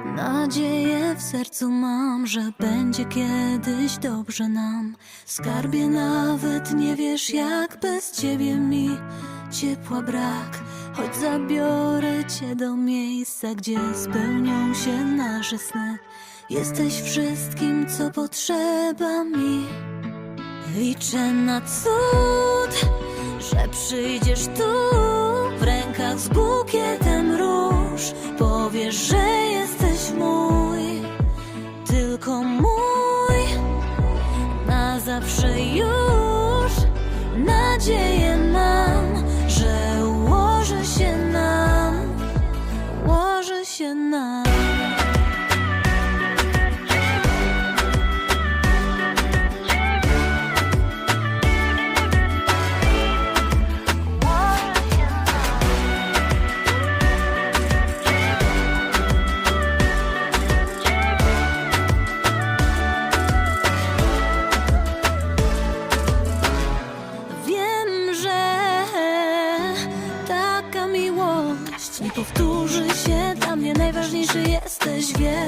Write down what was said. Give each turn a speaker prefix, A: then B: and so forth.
A: Nadzieję w sercu mam, że będzie kiedyś dobrze nam. Skarbie nawet nie wiesz, jak bez ciebie mi ciepła brak. Choć zabiorę cię do miejsca, gdzie spełnią się nasze sny. Jesteś wszystkim, co potrzeba mi. Liczę na cud, że przyjdziesz tu w rękach z bukietem mój, na zawsze już. Nie powtórzy się. Dla mnie najważniejszy jesteś, wiesz.